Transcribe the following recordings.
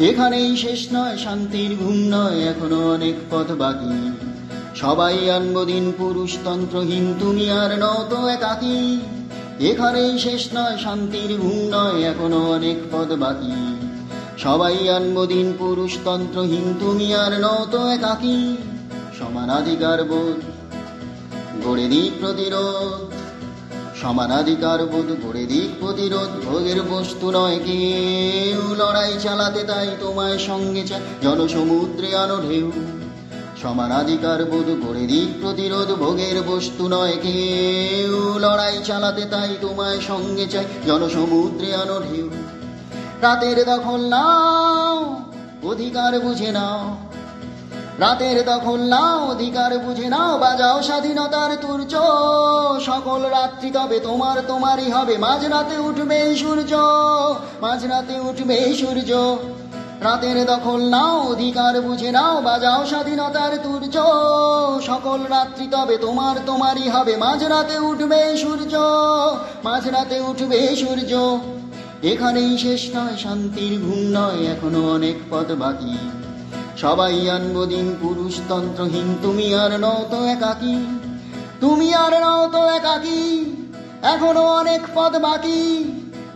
এখানেই শেষ নয়, শান্তির ঘুম নয়, এখনও অনেক পথ বাকি। সবাই আনব দিন পুরুষতন্ত্রহীন, তুমি আর নত একাকি। এখানেই শেষ নয়, শান্তির ঘুম নয়, এখনও অনেক পথ বাকি। সবাই আনব দিন পুরুষতন্ত্রহীন, তুমি আর নত একাকি। সমানাধিকার বোধ, গড়ে দিক প্রতিরোধ। সমানাধিকার বোধ, গড়ে দিক প্রতিরোধ, ভোগের বস্তু নয় কেউ। লড়াই চালাতে তাই তোমায় সঙ্গে চায় জনসমুদ্রে আনো ঢেউ। সমানাধিকার বোধ করে দিক প্রতিরোধ, ভোগের বস্তু নয় কেউ। লড়াই চালাতে তাই তোমায় সঙ্গে চাই, জনসমুদ্রে আনো ঢেউ। রাতের দখল নাও, অধিকার বুঝে নাও। রাতের দখল নাও অধিকার বুঝে নাও, বাজাও স্বাধীনতার তুর্য। সকল রাত্রি তবে তোমার তোমারই হবে, মাঝরাতে উঠবে সূর্য, মাঝরাতে উঠবে সূর্য। রাতের দখল নাও অধিকার বুঝে নাও, বাজাও স্বাধীনতার তুর্য। সকল রাত্রি তবে তোমার তোমারই হবে, মাঝরাতে উঠবে সূর্য, মাঝরাতে উঠবে সূর্য। এখানেই শেষ নয়, শান্তির ঘুম নয়, এখনও অনেক পথ বাকি। সবাই আনব দিন পুরুষতন্ত্রহীন, তুমি আর নও তো একাকি। তুমি আর নও তো একাকি, এখনও অনেক পদ বাকি।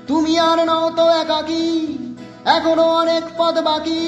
তুমি আর নও তো একাকি, এখনও অনেক পদ বাকি।